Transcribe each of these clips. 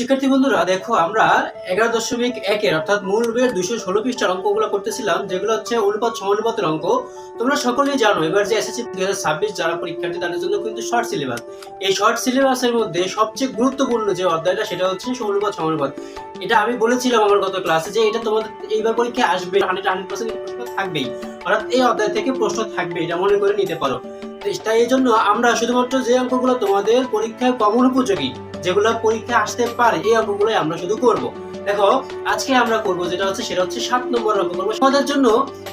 শিক্ষার্থী বন্ধুরা, দেখো আমরা এগারো দশমিক একের, অর্থাৎ মূল বইয়ের দুইশো ষোলো পৃষ্ঠার অঙ্কগুলো করতেছিলাম, যেগুলো হচ্ছে অনুপাত সমানুপাতের অঙ্ক। তোমরা সকলেই জানো, এবার যে এসএসসি দুই হাজার ছাব্বিশ যারা পরীক্ষার্থী, তাদের জন্য কিন্তু শর্ট সিলেবাস এই শর্ট সিলেবাসের মধ্যে সবচেয়ে গুরুত্বপূর্ণ যে অধ্যায়টা, সেটা হচ্ছে অনুপাত সমানুপাত এটা আমি বলেছিলাম আমার গত ক্লাসে যে এটা তোমাদের এইবার পরীক্ষায় আসবে হান্ড্রেড হান্ড্রেড পার্সেন্ট প্রশ্ন থাকবেই। অর্থাৎ এই অধ্যায় থেকে প্রশ্ন থাকবে, এটা মনে করে নিতে পারো। তাই এই জন্য আমরা শুধুমাত্র যে অঙ্কগুলো তোমাদের পরীক্ষায় কমন উপযোগী যেগুলো পরীক্ষা আসতে পারে, এই অঙ্কগুলোই আমরা শুধু করব। দেখো, আজকে আমরা করব যেটা হচ্ছে, সেটা হচ্ছে সাত নম্বর অঙ্ক। করব তোমাদের জন্য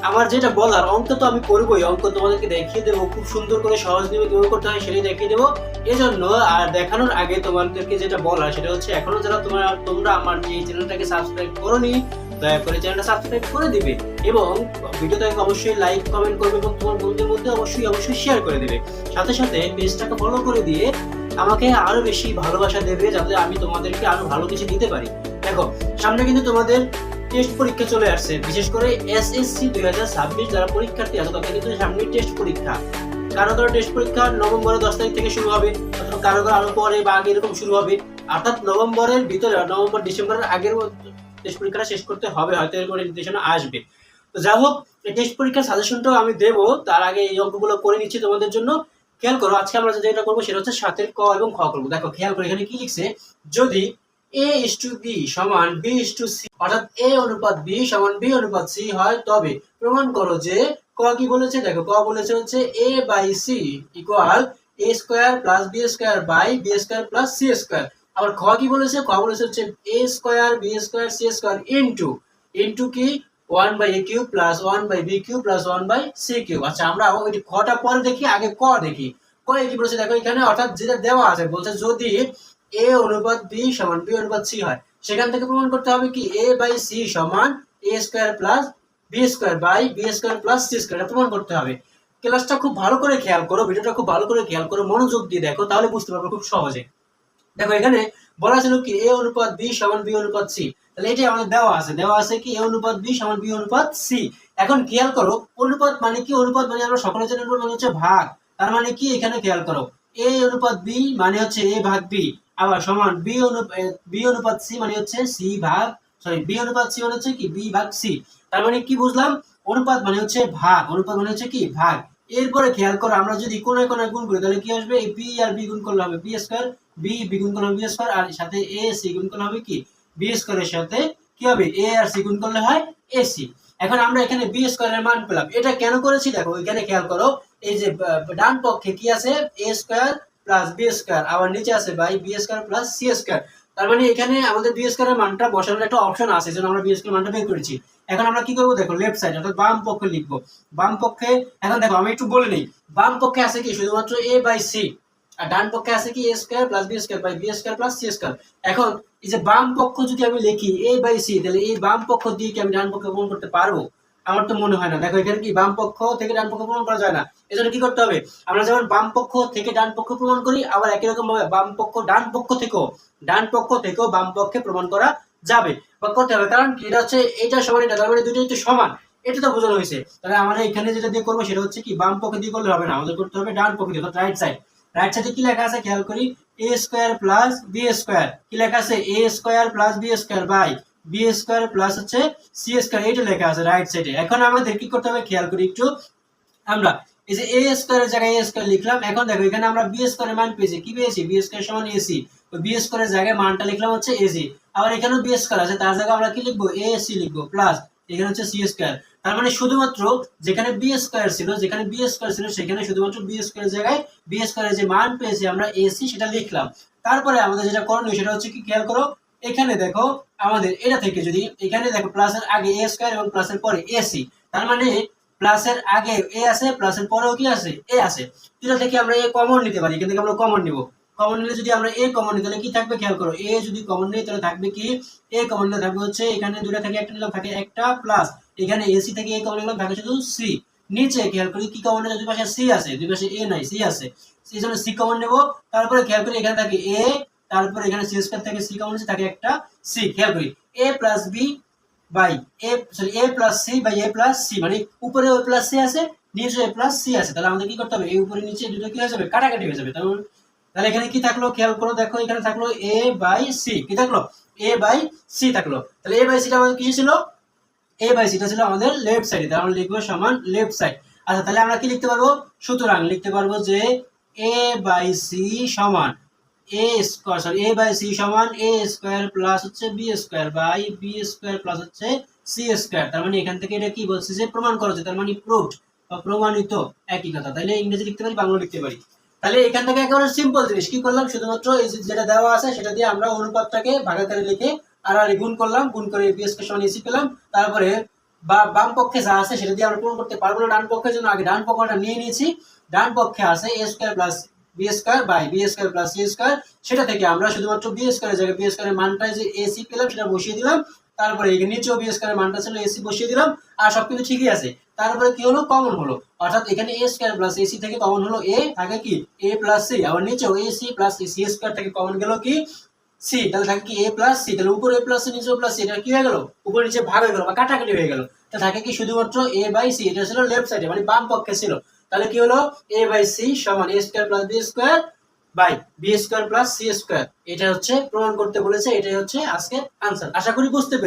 আমার যেটা বলার, অঙ্ক তো আমি করবোই, অঙ্ক তোমাদেরকে দেখিয়ে দেবো, খুব সুন্দর করে সহজ নিবে কীভাবে করতে হয় সেটাই দেখিয়ে দেবো। এজন্য আর দেখানোর আগে তোমাদেরকে যেটা বলার, সেটা হচ্ছে এখনও যারা তোমরা তোমরা আমার এই চ্যানেলটাকে সাবস্ক্রাইব করোনি, দয়া করে চ্যানেলটা সাবস্ক্রাইব করে দিবে এবং ভিডিওটাকে অবশ্যই লাইক কমেন্ট করবে এবং তোমার বন্ধুদের মধ্যে অবশ্যই অবশ্যই শেয়ার করে দিবে। সাথে সাথে পেজটাকে ফলো করে দিয়ে আমাকে আরও বেশি ভালোবাসা দেবে যাতে আমি তোমাদেরকে আরও ভালো কিছু দিতে পারি। দেখো, সামনে কিন্তু তোমাদের টেস্ট পরীক্ষা চলে আসছে। বিশেষ করে এসএসসি দুই হাজার ছাব্বিশ যারা পরীক্ষার্থী আছে, তাদের কিন্তু সামনে টেস্ট পরীক্ষা। কারও কারও টেস্ট পরীক্ষা নভেম্বরের দশ তারিখ থেকে শুরু হবে, অথবা কারও কারও আরও পরে বা আগে এরকম শুরু হবে। অর্থাৎ নভেম্বরের ভিতরে নভেম্বর, ডিসেম্বরের আগের টেস্ট পরীক্ষাটা শেষ করতে হবে, হয়তো এরকম নির্দেশনা আসবে। তো যাই হোক টেস্ট পরীক্ষার সাজেশনটাও আমি দেবো, তার আগে এই অঙ্কগুলো করে নিচ্ছি তোমাদের জন্য। খেয়াল করো, আজকে আমরা যেটা করব সেটা হচ্ছে সাতের ক এবং খ করব। দেখো, খেয়াল করো এখানে কি লিখছে? যদি এ ইস টু বি সমান বি ইস টু সি অর্থাৎ এ অনুপাত বি সমান বি অনুপাত সি হয়, তবে প্রমাণ করো যে ক কি বলেছে? দেখো, ক বলেছে হচ্ছে A by C equal A square plus B square by B square plus C square আবার খ কি বলেছে? খ বলেছে হচ্ছে A square B square C square into into কি? One by A cube plus one by B cube plus one by C cube আচ্ছা আমরা পরে দেখি? আগে ক দেখি। ক বলেছে, দেখো এখানে অর্থাৎ যেটা দেওয়া আছে, বলছে যদি এ অনুপাত বি সমান বি অনুপাত সি হয়, সেখান থেকে প্রমাণ করতে হবে কি এ বাই সি সমান A square plus B square by B square plus C square প্রমাণ করতে হবে। ক্লাসটা খুব ভালো করে খেয়াল করো, ভিডিওটা খুব ভালো করে খেয়াল করো, মনোযোগ দিয়ে দেখো, তাহলে বুঝতে পারবে খুব সহজে। দেখো এখানে বলা ছিল কি এ অনুপাত বি সমান বি অনুপাত সি তাহলে এটাই আমাদের দেওয়া আছে। দেওয়া আছে কি এ অনুপাত বি সমান বি অনুপাত সি এখন খেয়াল করো, অনুপাত মানে কি? অনুপাত মানে আমরা সকলে জানি অনুপাত মানে হচ্ছে ভাগ। তার মানে কি? এখানে খেয়াল করো। এ অনুপাত বি মানে হচ্ছে এ ভাগ বি আবার সমান বি অনুপাত বি অনুপাত সি মানে হচ্ছে সি ভাগ সরি বি অনুপাত সি মানে হচ্ছে কি? বি ভাগ সি তার মানে কি বুঝলাম? অনুপাত মানে হচ্ছে ভাগ। অনুপাত মানে হচ্ছে কি? ভাগ। এরপরে খেয়াল করো, আমরা যদি কোন কোন গুণ করি, তাহলে কি আসবে? এই বি আর বি গুণ করলে হবে বি স্কয়ার বি বি গুণ করলে বি স্কয়ার আর সাথে এ সি গুণ করলে হবে কি? বি স্কয়ারের সাথে কি হবে? এ আর সি গুণ করলে হয় এ সি এখন আমরা এখানে বি স্কয়ারের মান পেলাম। এটা কেন করেছি? দেখো, এখানে খেয়াল করো, এই যে ডান পক্ষে কি আছে? A square plus B square আবার নিচে আছে by B square plus C square তার মানে এখানে আমাদের বি স্কয়ারের মানটা বসানোর একটা অপশন আছে যেন আমরা বি স্কয়ার মানটা বের করেছি। এখন আমরা কি করব? দেখো লেফট সাইড অর্থাৎ বাম পক্ষে লিখব। বাম পক্ষে, এখন দেখো, আমি একটু বলে নেই। বাম পক্ষে আছে কি? শুধুমাত্র এ বাই সি ডান পক্ষে আছে কি A square plus B square by B square plus C square এখন এই যে বাম পক্ষ যদি আমি লিখি এ বাই সি তাহলে এই বাম পক্ষ দিয়ে কি আমি ডান পক্ষে প্রমাণ করতে পারব? আমার তো মনে হয় না। দেখো, এখানে কি বাম পক্ষ থেকে ডান পক্ষ প্রমাণ করা যায় না? এজন্য কি করতে হবে? আমরা যেমন বাম পক্ষ থেকে ডান পক্ষ প্রমাণ করি, আবার একই রকম ভাবে বাম পক্ষ, ডান পক্ষ থেকেও, ডান পক্ষ থেকেও বাম পক্ষে প্রমাণ করা যাবে। বা করতে হবে। কারণ এটা হচ্ছে, এইটা সমান, এটা তার মানে দুটো তো সমান। এটা তো বোঝানো হয়েছে। তাহলে আমরা এখানে যেটা দিয়ে করব, সেটা হচ্ছে কি, বাম পক্ষে দিয়ে করলে হবে না। আমাদের করতে হবে ডান পক্ষে দিয়ে রাইট সাইড রাইট সাইডে কি লেখা আছে? খেয়াল করি। A square plus B square কি লেখা আছে? A square plus B square by B square plus হচ্ছে সি স্কোয়ার এইটা লেখা আছে রাইট সাইডে এখন আমাদের কি করতে হবে? খেয়াল করি একটু। আমরা এই যে এ স্কোয়ারের জায়গায় এ স্কোয়ার লিখলাম। এখন দেখো, এখানে আমরা বি স্কোয়ারের মান পেয়েছি। কি পেয়েছি? বি স্কোয়ার সমান এসি বি স্কোয়ারের জায়গায় মানটা লিখলাম হচ্ছে এসি আবার এখানেও বি স্কোয়ার আছে। তার জায়গায় আমরা কি লিখব? এ সি লিখব। প্লাস এখানে হচ্ছে সি স্কোয়ার তার মানে শুধুমাত্র যেখানে বি স্কোয়ার ছিল, যেখানে বি স্কোয়ার ছিল, সেখানে শুধুমাত্র বি স্কোয়ার জায়গায় বি স্কোয়ারের যে মান পেয়েছি আমরা এসি সেটা লিখলাম। তারপরে আমাদের যেটা করণীয় সেটা হচ্ছে কি, খেয়াল করো, এখানে দেখো আমাদের এটা থেকে যদি এখানে দেখো প্লাসের আগে এ স্কোয়ার এবং প্লাসের পরে এসি তার মানে প্লাসের আগে এ আছে প্লাসের পরেও কি আছে? এ আছে। এটা থেকে আমরা এ কমন নিতে পারি। এখান থেকে আমরা কমন নিব। কমন নিলে যদি আমরা এ কমন নিই, তাহলে কি থাকবে? খেয়াল করো এ যদি কমন নিই, তাহলে থাকবে কি? এ কমন নিলে থাকবে হচ্ছে এখানে দুটা থেকে, একটা নিলাম, থাকে একটা প্লাস এখানে এসি থেকে এ কমন নিলাম, থাকে শুধু সি নিচে খেয়াল করি কি কমন দুই পাশে সি আছে, দুই পাশে এ নাই সি আছে। সেই জন্য সি কমন নেব, তারপরে খেয়াল করি এখানে থাকে এ তারপরে এখানে সি স্কয়ার থেকে সি কমন থাকে একটা সি খেয়াল করি A plus B by A sorry A plus C by A plus C মানে উপরে ও প্লাস সি আছে, নিচে এ প্লাস সি আছে। তাহলে আমাদের কি করতে হবে? এই উপরে নিচে দুটো কি হয়ে যাবে? কাটাকাটি হয়ে যাবে। তাহলে তাহলে এখানে কি থাকল? খেয়াল করো, দেখো এখানে থাকল এ বাই সি কি থাকল? এ বাই সি থাকল। তাহলে এ বাই সিটা আমাদের কি ছিল? এ বাই সিটা ছিল আমাদের লেফট সাইডে তাহলে আমরা লিখব সমান লেফট সাইড আচ্ছা তাহলে আমরা কি লিখতে পারব? সুতরাং লিখতে পারব যে এ বাই সি সমান A square sorry A by C সমান এ স্কোয়ার প্লাস হচ্ছে B square by B square plus হচ্ছে সি স্কোয়ার তার মানে এখান থেকে এটা কি বলছে যে প্রমাণ করা হচ্ছে। তার মানে প্রুভড বা প্রমাণিত একই কথা। তাহলে ইংরেজি লিখতে পারি বাংলা লিখতে পারি। তাহলে এখান থেকে একেবারে সিম্পল জিনিস। কি করলাম? শুধুমাত্র এই যেটা দেওয়া আছে, সেটা দিয়ে আমরা অনুপাতটাকে ভাগাকারে লিখে আর আর গুণ করলাম, গুণ করে এপিএস কে সমান এসি পেলাম। তারপরে বা বাম পক্ষে যা আছে, সেটা দিয়ে আমরা পূরণ করতে পারব না। ডান পক্ষের জন্য আগে ডান পক্ষটা নিয়ে নিয়েছি। ডান পক্ষে আছে A square plus B square by B square plus C square সেটা থেকে আমরা শুধুমাত্র বি স্কোয়ারের জায়গায় বি স্কোয়ারের মানটা যে এসি পেলাম, সেটা বসিয়ে দিলাম। তারপরে এখানে নিচেও বি স্কোয়ারের মানটা ছিল এসি বসিয়ে দিলাম, আর সব ঠিকই আছে। তারপরে কি হলো? কমন হলো। অর্থাৎ এখানে এ স্কোয়ার প্লাস এসি থেকে কমন হলো এ থাকে কি? এ প্লাস সি আবার নিচেও প্লাস সি স্কোয়ার থেকে কমন গেল কি? সি তাহলে থাকে কি এ প্লাস সি তাহলে উপরে এ প্লাস সি নিচে প্লাস সি এটা কি হয়ে গেল? উপরে নিচে ভাগ হয়ে গেল বা কাটাকাটি হয়ে গেল। তা থাকে কি শুধুমাত্র এ বাই সি এটা ছিল লেফট সাইডে মানে বাম পক্ষে ছিল। তাহলে কি হলো? এ বাই সি সমান A square plus B square by B square plus C square এটা হচ্ছে প্রমাণ করতে বলেছে, এটাই হচ্ছে আজকের আনসার আশা করি বুঝতে।